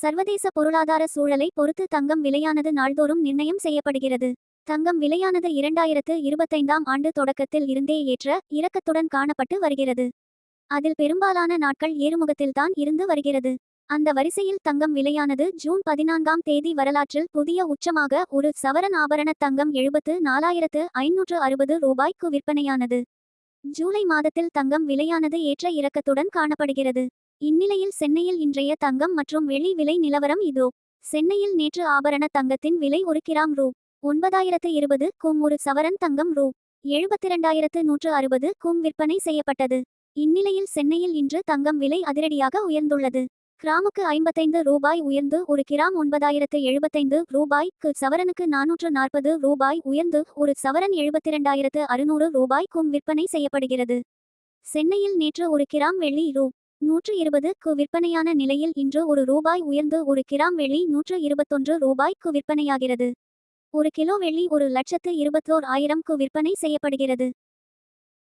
சர்வதேச பொருளாதார சூழலை பொறுத்து தங்கம் விலையானது நாள்தோறும் நிர்ணயம் செய்யப்படுகிறது. தங்கம் விலையானது இரண்டாயிரத்து இருபத்தைந்தாம் ஆண்டு தொடக்கத்தில் இருந்தே ஏற்ற இறக்கத்துடன் காணப்பட்டு வருகிறது. அதில் பெரும்பாலான நாட்கள் ஏறுமுகத்தில்தான் இருந்து வருகிறது. அந்த வரிசையில் தங்கம் விலையானது ஜூன் பதினான்காம் தேதி வரலாற்றில் புதிய உச்சமாக ஒரு சவரன் ஆபரண தங்கம் எழுபத்து நாலாயிரத்து ஐநூற்று அறுபது ரூபாய்க்கு விற்பனையானது. ஜூலை மாதத்தில் தங்கம் விலையானது ஏற்ற இறக்கத்துடன் காணப்படுகிறது. இந்நிலையில் சென்னையில் இன்றைய தங்கம் மற்றும் வெள்ளி விலை நிலவரம் இதோ. சென்னையில் நேற்று ஆபரண தங்கத்தின் விலை ஒரு கிராம் ரூ. ஒன்பதாயிரத்து இருபது கும் ஒரு சவரன் தங்கம் ரூ. எழுபத்திரண்டாயிரத்து நூற்று அறுபது கும் விற்பனை செய்யப்பட்டது. இந்நிலையில் சென்னையில் இன்று தங்கம் விலை அதிரடியாக உயர்ந்துள்ளது. கிராமுக்கு ஐம்பத்தைந்து ரூபாய் உயர்ந்து ஒரு கிராம் ஒன்பதாயிரத்து எழுபத்தைந்து ரூபாய்க்கு சவரனுக்கு நானூற்று நாற்பது ரூபாய் உயர்ந்து ஒரு சவரன் எழுபத்திரண்டாயிரத்து அறுநூறு ரூபாய்க்கும் விற்பனை செய்யப்படுகிறது. சென்னையில் நேற்று ஒரு கிராம் வெள்ளி ரூ. நூற்று இருபதுக்கு விற்பனையான நிலையில் இன்று ஒரு ரூபாய் உயர்ந்து ஒரு கிராம் வெள்ளி நூற்று இருபத்தொன்று ரூபாய்க்கு விற்பனையாகிறது. ஒரு கிலோ வெள்ளி ஒரு லட்சத்து இருபத்தோர் ஆயிரம்க்கு விற்பனை செய்யப்படுகிறது.